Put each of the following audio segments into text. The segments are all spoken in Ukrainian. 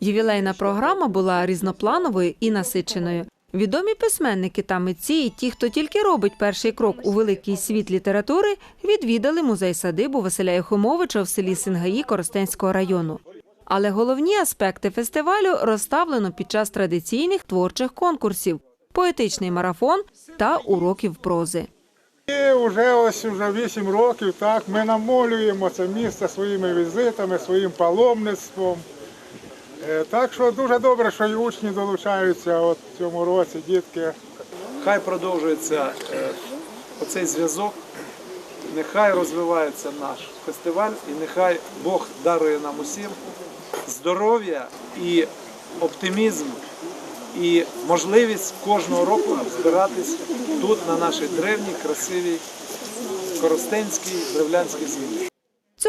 Ювілейна програма була різноплановою і насиченою. Відомі письменники та митці, і ті, хто тільки робить перший крок у великий світ літератури, відвідали музей садибу Василя Юхимовича в селі Сингаї Коростенського району. Але головні аспекти фестивалю розставлено під час традиційних творчих конкурсів, поетичний марафон та уроків прози. І вже ось уже 8 років так ми намолюємо це місце своїми візитами, своїм паломництвом. Е, Так що дуже добре, що і учні долучаються в цьому році, дітки. Хай продовжується е, оцей зв'язок, нехай розвивається наш фестиваль і нехай Бог дарує нам усім здоров'я і оптимізм, і можливість кожного року збиратись тут, на нашій древній, красивій Коростенській, Древлянській землі.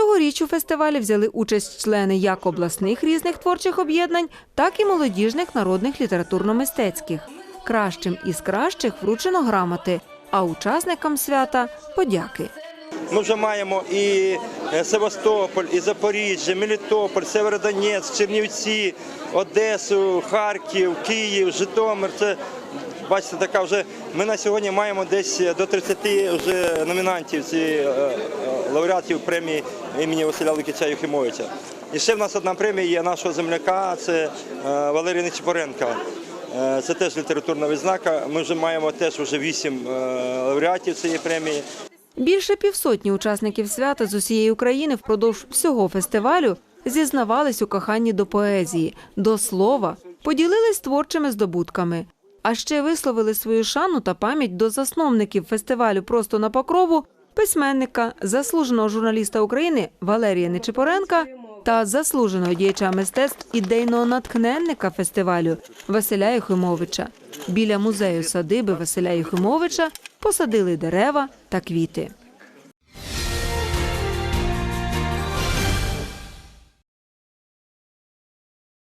Цьогоріч у фестивалі взяли участь члени як обласних різних творчих об'єднань, так і молодіжних народних літературно-мистецьких. Кращим із кращих вручено грамоти, а учасникам свята подяки. Ми вже маємо і е, Севастополь, і Запоріжжя, Мелітополь, Северодонецьк, Чернівці, Одесу, Харків, Київ, Житомир. Це бачите, така вже ми на сьогодні маємо десь до 30 вже номінантів ці е, е, лауреатів премії імені Василя Лукича Юхимовича. І ще в нас одна премія є нашого земляка, це е, Валерій Нечипоренко. Е, Це теж літературна відзнака. Ми вже маємо теж вже вісім е, лауреатів цієї премії. Більше півсотні учасників свята з усієї України впродовж всього фестивалю зізнавались у коханні до поезії, до слова, поділились творчими здобутками. А ще висловили свою шану та пам'ять до засновників фестивалю просто на покрову, письменника, заслуженого журналіста України Валерія Нечипоренка та заслуженого діяча мистецтв ідейного натхненника фестивалю Василя Юхимовича. Біля музею садиби Василя Юхимовича посадили дерева та квіти.